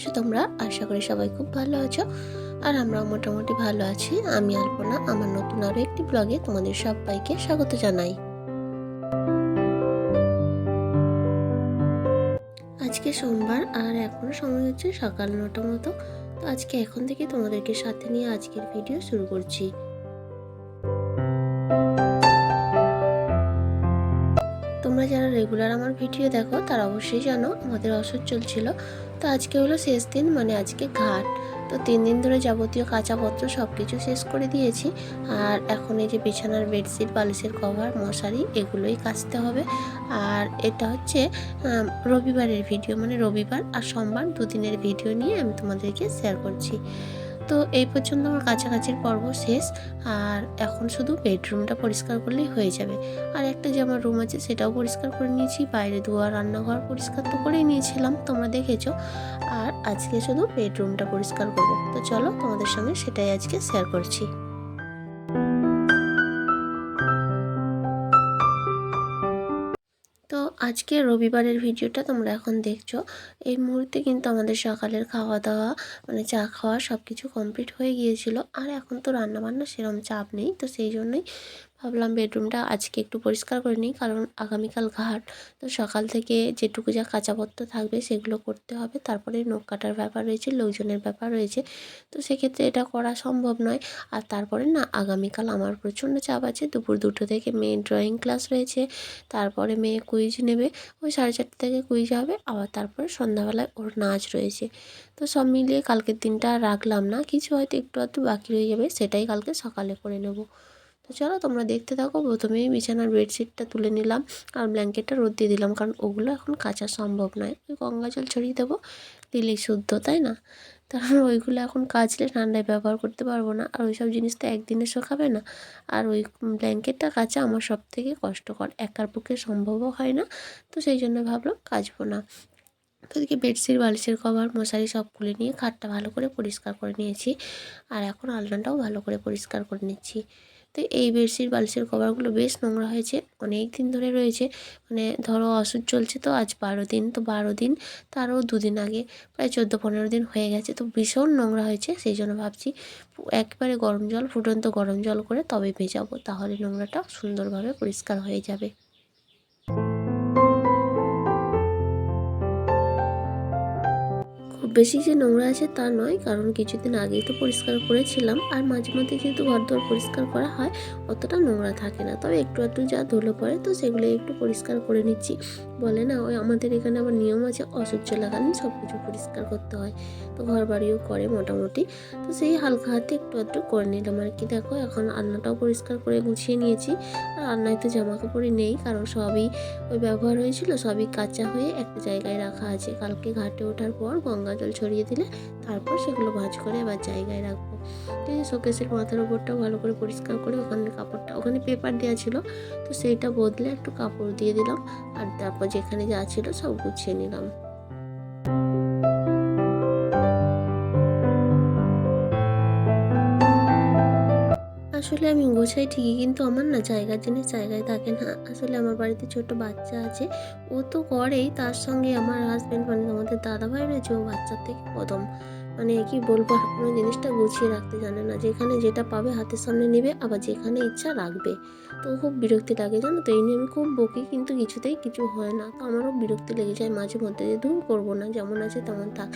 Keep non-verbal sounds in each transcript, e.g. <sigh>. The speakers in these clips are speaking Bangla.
আছো তোমরা? আশা করি সবাই খুব ভালো আছো। আর আমরাও মোটামুটি ভালো আছি। আমি আলপনা, আমার নতুন আরও একটি ব্লগে তোমাদের সবাইকে স্বাগত জানাই। আজকে সোমবার, আর এখনও সময় হচ্ছে সকাল নটা মতো। তো আজকে এখন থেকে তোমাদেরকে সাথে নিয়ে আজকের ভিডিও শুরু করছি। রেগুলার আমার ভিডিও দেখো, তারা অবশ্যই জানো আমাদের অসুখ চলছিল। তো আজকে হলো শেষ দিন মানে আজকে ঘাট। তো তিন দিন ধরে যাবতীয় কাঁচাপত্র সব কিছু শেষ করে দিয়েছি। আর এখন এই যে বিছানার বেডশিট, বালিশের কভার, মশারি, এগুলোই কাচতে হবে। আর এটা হচ্ছে রবিবারের ভিডিও মানে রবিবার আর সোমবার দুদিনের ভিডিও নিয়ে আমি তোমাদেরকে শেয়ার করছি। তো এই পর্যন্ত আমার কাছাকাছির পর্ব শেষ। আর এখন শুধু বেডরুমটা পরিষ্কার করলেই হয়ে যাবে। আর একটা যে আমার রুম আছে সেটাও পরিষ্কার করে নিয়েছি। বাইরে দুয়ার, রান্নাঘর পরিষ্কার তো করেই নিয়েছিলাম, তোমরা দেখেছ। আর আজকে শুধু বেডরুমটা পরিষ্কার করব। তো চলো তোমাদের সঙ্গে সেটাই আজকে শেয়ার করছি। আজকে রবিবারের ভিডিওটা তোমরা এখন দেখছ। এই মুহূর্তে কিন্তু আমাদের সকালের খাওয়া দাওয়া মানে চা খাওয়া সব কিছু কমপ্লিট হয়ে গিয়েছিল। আর এখন তো রান্নাবান্না সেরকম চাপ নেই, তো সেই জন্যই ভাবলাম বেডরুমটা আজকে একটু পরিষ্কার করে নিই, কারণ আগামীকাল ঘাট। তো সকাল থেকে যেটুকু যা কাঁচাপত্র থাকবে সেগুলো করতে হবে। তারপরে নখ কাটার ব্যাপার রয়েছে, লোকজনের ব্যাপার রয়েছে। তো সেক্ষেত্রে এটা করা সম্ভব নয়। আর তারপরে না, আগামীকাল আমার প্রচণ্ড চাপ আছে। দুপুর দুটো থেকে মেয়ে ড্রয়িং ক্লাস রয়েছে। তারপরে মেয়ে কুইজ নেবে। ওই সাড়ে চারটে থেকে কুইজ হবে। আবার তারপরে সন্ধ্যাবেলায় ওর নাচ রয়েছে। তো সব মিলিয়ে কালকের দিনটা রাখলাম না। কিছু হয়তো একটু আধটু বাকি রয়ে যাবে, সেটাই কালকে সকালে করে নেব। তো চলো তোমরা দেখতে থাকো। প্রথমেই বিছানার বেডশিটটা তুলে নিলাম আর ব্ল্যাঙ্কেটটা রোদ দিয়ে দিলাম কারণ ওগুলো এখন কাচা সম্ভব নয়। ওই গঙ্গা জল ছড়িয়ে দেবো, দিলেই শুদ্ধ, তাই না? কারণ ওইগুলো এখন কাচলে ঠান্ডায় ব্যবহার করতে পারব না। আর ওইসব জিনিস তো একদিনে শুকাবে না। আর ওই ব্ল্যাঙ্কেটটা কাচা আমার সব থেকে কষ্টকর। একার পক্ষে সম্ভবও হয় না, তো সেই জন্য ভাবলাম কাচবো না। তো এদিকে বেডশিট, বালিশের কভার, মশারি সব খুলে নিয়ে খাটটা ভালো করে পরিষ্কার করে নিয়েছি। আর এখন আলনাটাও ভালো করে পরিষ্কার করে নিচ্ছি। তো এই বেডশিট বালিশের কভারগুলো বেশ নোংরা হয়েছে, অনেক দিন ধরে রয়েছে। মানে ধরো অসুখ চলছে তো আজ বারো দিন, তো বারো দিন তারও দুদিন আগে, প্রায় চোদ্দ পনেরো দিন হয়ে গেছে, তো ভীষণ নোংরা হয়েছে, সেই জন্য ভাবছি একবারে গরম জল, ফুটন্ত গরম জল করে তবে ভেজাবো, তাহলে নোংরাটা সুন্দরভাবে পরিষ্কার হয়ে যাবে। খুব বেশি যে নোংরা আছে তা নয়, কারণ কিছুদিন আগেই তো পরিষ্কার করেছিলাম আর মাঝে মধ্যে যেহেতু ঘর দোর পরিষ্কার করা হয়, অতটা নোংরা থাকে না। তবে একটু একটু যা ধুলো পড়ে তো সেগুলো একটু পরিষ্কার করে নিচ্ছি। বলে না, ওই আমাদের এখানে আবার নিয়ম আছে, অসহ্য লাগালে সব কিছু পরিষ্কার করতে হয়। তো ঘর বাড়িও করে মোটামুটি। তো সেই হালকা হাতে একটু একটু করে নিলাম আর কি। দেখো, এখন আলনাটাও পরিষ্কার করে গুছিয়ে নিয়েছি। আর আলনায় তো জামা কাপড়ই নেই, কারণ সবই ওই ব্যবহার হয়েছিল, সবই কাঁচা হয়ে একটা জায়গায় রাখা আছে। কালকে ঘাটে ওঠার পর গঙ্গা জল ছড়িয়ে দিলে, তারপর সেগুলো ভাঁজ করে আবার জায়গায় রাখব। ঠিক আছে, শোকেসের মাথার উপরটাও ভালো করে পরিষ্কার করে ওখানে কাপড়টা, ওখানে পেপার দেওয়া ছিল, তো সেইটা বদলে একটু কাপড় দিয়ে দিলাম আর তারপর যেখানে যা ছিল সব গুছিয়ে নিলাম। আসলে আমি গোছাই ঠিকই, কিন্তু আমার না জায়গার জিনিস জায়গায় থাকে না। আসলে আমার বাড়িতে ছোট বাচ্চা আছে, ও তো করেই, তার সঙ্গে আমার হাজব্যান্ড মানে আমাদের দাদা ভাই রয়েছে ও বাচ্চার থেকে প্রথম মানে কি বলব, কোনো জিনিসটা গুছিয়ে রাখতে জানে না। যেখানে যেটা পাবে হাতের সামনে নেবে, আবার যেখানে ইচ্ছা রাখবে। তো খুব বিরক্তি লাগে, জানো তো? এই নিয়ে আমি খুব বকি, কিন্তু কিছুতেই কিছু হয় না। তো আমারও বিরক্তি লেগে যায় মাঝে মধ্যে যে ধুম করব না, যেমন আছে তেমন থাক।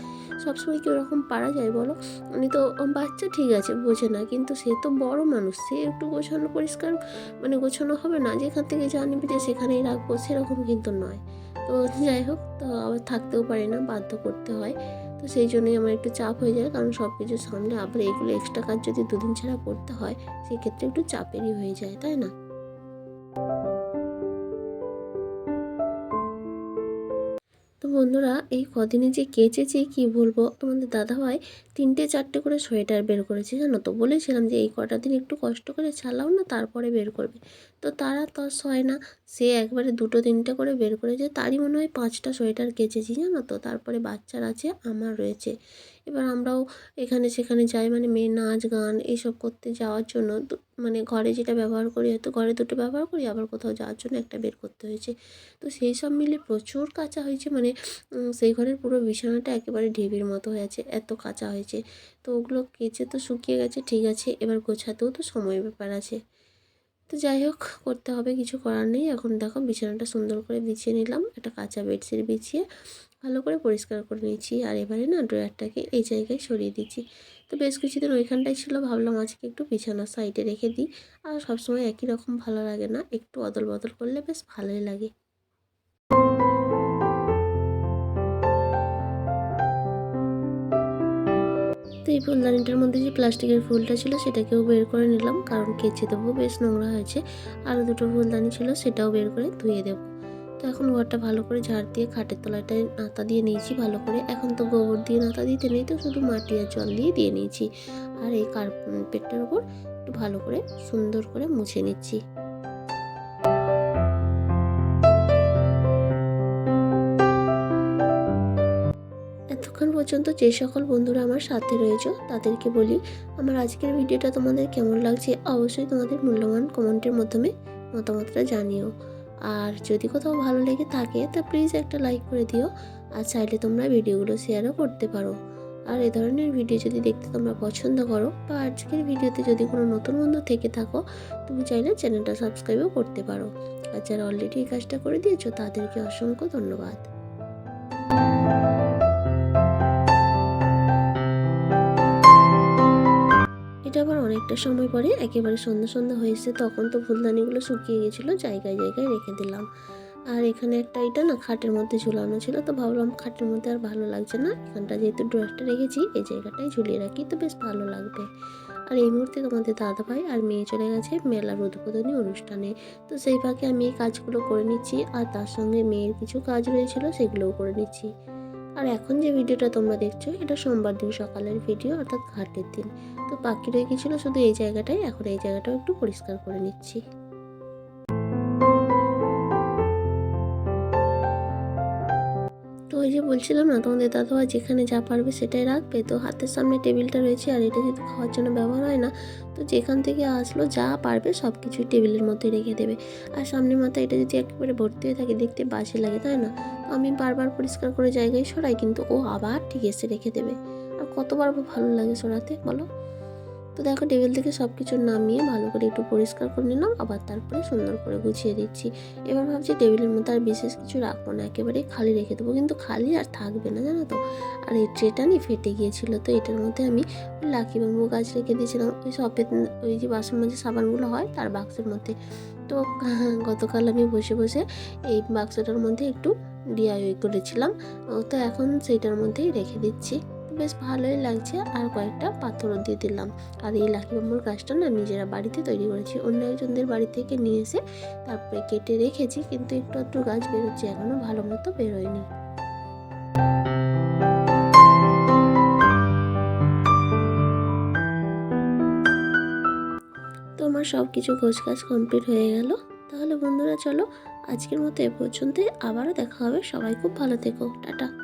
সবসময় কি ওরকম পারা যায় বলো? উনি তো বাচ্চা ঠিক আছে, বোঝে না, কিন্তু সে তো বড় মানুষ, সে একটু গোছানো পরিষ্কার মানে গোছানো হবে না, যেখান থেকে যা নিবি যে, সেখানেই রাখব। সেরকম কিন্তু নয়। তো যাই হোক, তো আবার থাকতেও পারি না, বাধ্য করতে হয়। তো সেই জন্যই আমার একটু চাপ হয়ে যায়। কারণ সব কিছু সামলে আবার এগুলো এক্সট্রা কাজ যদি দুদিন ছাড়া করতে হয়, সেক্ষেত্রে একটু চাপেরই হয়ে যায়, তাই না? তো বন্ধুরা এই কদিনে যে কেচেছি কি বলব? তোমাদের দাদাভাই তিনটে চারটে করে সোয়েটার বের করেছে, জানো তো? বলেছিলাম যে এই কটা দিন একটু কষ্ট করে চালাও না, তারপরে বের করবে। তো তারা তো হয় না, সে একবারে দুটো তিনটে করে বের করেছে, তারই মনে হয় পাঁচটা সোয়েটার কেচেছি, জানো তো? তারপরে বাচ্চার আছে, আমার রয়েছে। এবার আমরাও এখানে সেখানে যাই মানে মেয়ে নাচ, গান এইসব করতে যাওয়ার জন্য। মানে ঘরে যেটা ব্যবহার করি, হয়তো ঘরে দুটো ব্যবহার করি, আবার কোথাও যাওয়ার জন্য একটা বের করতে হয়েছে। তো সেই সব মিলে প্রচুর কাঁচা হয়েছে মানে সেই ঘরের পুরো বিছানাটা একেবারে ঢিবির মতো হয়ে আছে, এত কাঁচা হয়েছে। তো ওগুলো কেচে তো শুকিয়ে গেছে, ঠিক আছে, এবার গোছাতেও তো সময় ব্যাপার আছে। তো যাই হোক, করতে হবে, কিছু করার নেই। এখন দেখো বিছানাটা সুন্দর করে বিছিয়ে নিলাম, একটা কাঁচা বেডশিট বিছিয়ে ভালো করে পরিষ্কার করে নিয়েছি। আর এবারে না ড্রয়ারটাকে এই জায়গায় সরিয়ে দিচ্ছি। তো বেশ কিছুদিন ওইখানটাই ছিল, ভাবলাম আজকে একটু বিছানার সাইডে রেখে দিই। আর সবসময় একই রকম ভালো লাগে না, একটু অদল বদল করলে বেশ ভালোই লাগে। তো এই ফুলদানিটার মধ্যে যে প্লাস্টিকের ফুলটা ছিল সেটাকেও বের করে নিলাম, কারণ কেচে দেবো, বেশ নোংরা হয়েছে। আরও দুটো ফুলদানি ছিল, সেটাও বের করে ধুয়ে দেবো। তো এখন ঘরটা ভালো করে ঝাড় দিয়ে খাটের তলাটায় নাতা দিয়ে নিয়েছি, ভালো করে। এখন তো গোবর দিয়ে নাতা দিতে নেই, তো শুধু মাটি আর জল দিয়ে দিয়ে নিয়েছি। আর এই কার্পেটটার উপর একটু ভালো করে সুন্দর করে মুছে নিচ্ছি। এতক্ষণ পর্যন্ত যে সকল বন্ধুরা আমার সাথে রয়েছে, তাদেরকে বলি, আমার আজকের ভিডিওটা তোমাদের কেমন লাগছে অবশ্যই তোমাদের মূল্যবান কমেন্টের মাধ্যমে মতামতটা জানিও। আর যদি কোথাও ভালো লেগে থাকে, তা প্লিজ একটা লাইক করে দিও, আর চাইলে তোমরা ভিডিওগুলো শেয়ারও করতে পারো। আর এ ধরনের ভিডিও যদি দেখতে তোমরা পছন্দ করো, বা আজকের ভিডিওতে যদি কোনো নতুন বন্ধু থেকে থাকো, তুমি চাইলে চ্যানেলটা সাবস্ক্রাইবও করতে পারো। আর যারা অলরেডি এই কাজটা করে দিয়েছ, তাদেরকে অসংখ্য ধন্যবাদ। এটা আবার অনেকটা সময় পরে একেবারে সন্ধ্যা সন্ধ্যা হয়েছে, তখন তো ফুলদানিগুলো শুকিয়ে গেছিল, জায়গায় জায়গায় রেখে দিলাম। আর এখানে একটা এটা না খাটের মধ্যে ঝুলানো ছিল, তো ভাবলাম খাটের মধ্যে আর ভালো লাগছে না। এখানটা যেহেতু ড্রয়ারটা রেখেছি, এই জায়গাটায় ঝুলিয়ে রাখি, তো বেশ ভালো লাগবে। আর এই মুহূর্তে তোমাদের দাদা ভাই আর মেয়ে চলে গেছে মেলার উদ্বোধনী অনুষ্ঠানে। তো সেই ফাঁকে আমি এই কাজগুলো করে নিচ্ছি, আর তার সঙ্গে মেয়ের কিছু কাজ রয়েছিল, সেগুলোও করে নিচ্ছি। আর এখন যে ভিডিওটা তোমরা দেখছ, এটা সোমবার দিন সকালের ভিডিও, অর্থাৎ ঘাটের দিন। তো পাখি রয়ে গেছিল শুধু এই জায়গাটাই, এখন এই জায়গাটাও একটু পরিষ্কার করে নিচ্ছি। যে বলছিলাম না, তোমাদের দাদাবা যেখানে যা পারবে সেটাই রাখবে। তো হাতের সামনে টেবিলটা রয়েছে আর এটা যেহেতু খাওয়ার জন্য ব্যবহার হয় না। তো যেখান থেকে আসলো, যা পারবে সব কিছুই টেবিলের মধ্যে রেখে দেবে। আর সামনের মাথায় এটা যদি একেবারে ভর্তি হয়ে থাকে, দেখতে বাজে লাগে, তাই না? আমি বারবার পরিষ্কার করে জায়গায় সরাই, কিন্তু ও আবার ঠিক এসে রেখে দেবে। আর কতবার ভালো লাগে সরাতে, বলো? তো দেখো টেবিল থেকে সব কিছু নামিয়ে ভালো করে একটু পরিষ্কার করে নিলাম, আবার তারপরে সুন্দর করে গুছিয়ে দিচ্ছি। এবার ভাবছি টেবিলের মধ্যে আর বিশেষ কিছু রাখব না, একেবারে খালি রেখে দেবো, কিন্তু খালি আর থাকবে না, জানো তো। আর এই ট্রেটা নি ফেটে গিয়েছিল, তো এটার মধ্যে আমি লাকি বাম্বু গাছ রেখে দিয়েছিলাম, ওই সফেদ ওই যে বাসন মাঝে সাবানগুলো হয় তার বাক্সের মধ্যে। তো <laughs> গতকাল আমি বসে বসে এই বাক্সটার মধ্যে একটু ডিআইওয়াই করেছিলাম, তো এখন সেইটার মধ্যেই রেখে দিচ্ছি। বেশ ভালোই লাগছে। আর কয়েকটা পাথরও দিয়ে দিলাম। আর এই লাকি বাম্বুর গাছটা না নিজেরা বাড়িতে তৈরি করেছি। অন্য একজনদের বাড়ি থেকে নিয়ে এসে তারপরে কেটে রেখেছি। কিন্তু একটু একটু গাছ বেরোচ্ছে। এখনও ভালো মতো বেরোয়নি। তো আমার সব কিছু গাছ কমপ্লিট হয়ে গেল? তাহলে বন্ধুরা চলো, আজকের মতো এ পর্যন্তই। আবারও দেখা হবে। সবাই খুব ভালো থেকো। টাটা।